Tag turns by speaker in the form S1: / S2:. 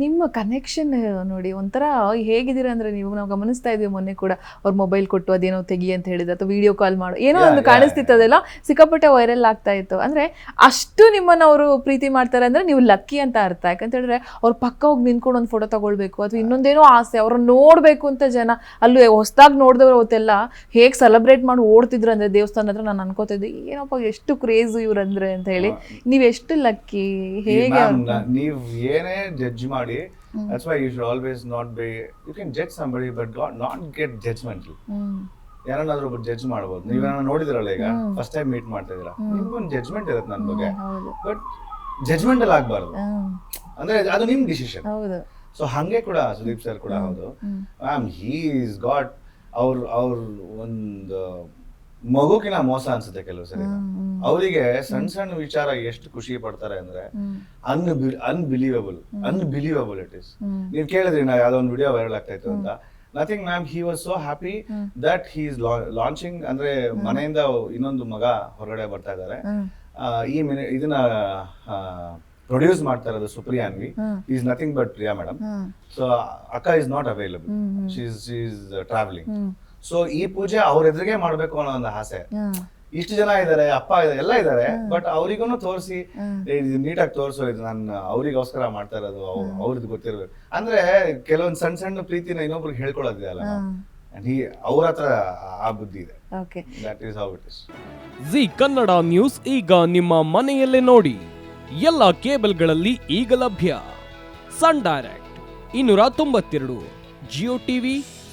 S1: ನಿಮ್ಮ ಕನೆಕ್ಷನ್ ನೋಡಿ ಒಂಥರ ಹೇಗಿದ್ದೀರಾ? ಅಂದರೆ ನೀವು ನಾವು ಗಮನಿಸ್ತಾ ಇದ್ವಿ ಮೊನ್ನೆ ಕೂಡ ಅವ್ರ ಮೊಬೈಲ್ ಕೊಟ್ಟು ಅದೇನೋ ತೆಗಿ ಅಂತ ಹೇಳಿದ್ರು ಅಥವಾ ವಿಡಿಯೋ ಕಾಲ್ ಮಾಡು ಏನೋ ಒಂದು ಕಾಣಿಸ್ತಿತ್ತು ಅದೆಲ್ಲ ಸಿಕ್ಕಾಪಟ್ಟೆ ವೈರಲ್ ಆಗ್ತಾ ಇತ್ತು. ಅಂದ್ರೆ ಅಷ್ಟು ನಿಮ್ಮನ್ನ ಅವರು ಪ್ರೀತಿ ಮಾಡ್ತಾರೆ ಅಂದ್ರೆ ನೀವು ಲಕ್ಕಿ ಅಂತ ಅರ್ಥ. ಯಾಕಂತ ಹೇಳಿದ್ರೆ ಅವ್ರ ಪಕ್ಕ ಹೋಗಿ ನಿಂತ್ಕೊಂಡು ಒಂದು ಫೋಟೋ ತಗೊಳ್ಬೇಕು ಅಥವಾ ಇನ್ನೊಂದೇನೋ ಆಸೆ ಅವ್ರನ್ನ ನೋಡಬೇಕು ಅಂತ ಜನ ಅಲ್ಲೂ ಹೊಸದಾಗಿ ನೋಡಿದವ್ರು ಅವತ್ತೆಲ್ಲ ಹೇಗೆ ಸೆಲೆಬ್ರೇಟ್ ಮಾಡಿ ಓಡ್ತಿದ್ರು ಅಂದ್ರೆ ದೇವಸ್ಥಾನ ಹತ್ರ ನಾನು ಅನ್ಕೋತಿದ್ದೆ ಏನಪ್ಪ ಎಷ್ಟು ಕ್ರೇಜ್ ಇವ್ರಂದ್ರೆ ಅಂತ ಹೇಳಿ ನೀವು ಎಷ್ಟು ಲಕ್ಕಿ ಹೇಗೆ
S2: ನೀವು ಏನೇ ಜಡ್ಜ್ ಮಾಡಿ. That's why you should always not be you can judge somebody but not get
S1: get
S2: ಯಾರನ್ನಾದ್ರೂ ಒಬ್ಬರು ಜಡ್ಜ್ ಮಾಡ್ಬೋದು. ನೀವ್ ನೋಡಿದಿರಲ್ಲ ಈಗ ಫಸ್ಟ್ ಟೈಮ್ ಮೀಟ್ ಮಾಡ್ತಾ ಇದೀರಾ ನಿಮ್ಗೊಂದು ಜಡ್ಜ್ಮೆಂಟ್ ಇರುತ್ತೆ ನನ್ನ ಬಗ್ಗೆ. ಬಟ್ ಜಡ್ಜ್ಮೆಂಟ್ ಅಲ್ಲಿ ಆಗ್ಬಾರ್ದು. ಅಂದ್ರೆ ಅದು ನಿಮ್ ಡಿಸಿಷನ್ ಸೊ ಹಂಗೆ ಕೂಡ ಸುದೀಪ್ ಸರ್ ಕೂಡ ಹೌದು. ಮ್ಯಾಮ್ ಹೀ ಇಸ್ ಗಾಟ್ ಅವ್ರ ಅವ್ರ ಒಂದು ಮಗುಕಿನ ಮೋಸ ಅನ್ಸುತ್ತೆ ಕೆಲವು ಸರಿ ಅವರಿಗೆ ಸಣ್ಣ ಸಣ್ಣ ವಿಚಾರ ಎಷ್ಟು ಖುಷಿ ಪಡ್ತಾರೆ ಅಂದ್ರೆ ಅನ್ಬಿಲೀವಬಲ್ ಅನ್ಬಿಲೀವಬಲ್ ಇಟ್ ಇಸ್ ನೀವು ಕೇಳಿದ್ರಿ ನಾ ಯಾವ್ದೋ ಒಂದು ವಿಡಿಯೋ ವೈರಲ್ ಆಗ್ತಾ ಇತ್ತು ಅಂತ. Nothing ma'am he was so happy that he is launching ಅಂದ್ರೆ ಮನೆಯಿಂದ ಇನ್ನೊಂದು ಮಗ ಹೊರಗಡೆ ಬರ್ತಾ ಇದ್ದಾರೆ. ಈ ಮಿನಿ ಇದನ್ನ ಪ್ರೊಡ್ಯೂಸ್ ಮಾಡ್ತಾ ಇರೋದು Supriyanvi. Is nothing but Priya madam so ಅಕ್ಕ is not available she is travelling so ಈ ಪೂಜೆ ಅವ್ರ ಎದುರಿಗೆ ಮಾಡ್ಬೇಕು ಅನ್ನೋ ಒಂದು ಆಸೆ. ಇಷ್ಟು ಜನ ಇದಾರೆ ಅಪ್ಪ ಇದಾರೆ ಎಲ್ಲ ಇದಾರೆ ಬಟ್ ಅವ್ರಿಗೂ ತೋರಿಸಿ ನೀಟಾಗಿ ತೋರಿಸೋ ಇದು ನಾನು ಅವ್ರಿಗೋಸ್ಕರ ಮಾಡ್ತಾ ಇರೋದು ಅವ್- ಅವ್ರದ್ದು ಗೊತ್ತಿರ್ಬೇಕು. ಅಂದ್ರೆ ಕೆಲವೊಂದು ಸಣ್ಣ ಸಣ್ಣ ಪ್ರೀತಿನ ಇನ್ನೊಬ್ರಿಗೆ ಹೇಳ್ಕೊಳ್ಳೋದಿದೆಯಲ್ಲ. ಅವ್ರ ಹತ್ರ ಆ ಬುದ್ಧಿ ಇದೆ.
S1: Okay
S2: that is how it is
S3: Zee Kannada news ಈಗ ನಿಮ್ಮ ಮನೆಯಲ್ಲೇ ನೋಡಿ. ಎಲ್ಲ ಕೇಬಲ್ಗಳಲ್ಲಿ ಈಗ ಲಭ್ಯ. ಸನ್ ಡೈರೆಕ್ಟ್ ಇನ್ನೂರ ತೊಂಬತ್ತೆರಡು ಜಿಯೋ ಟಿವಿ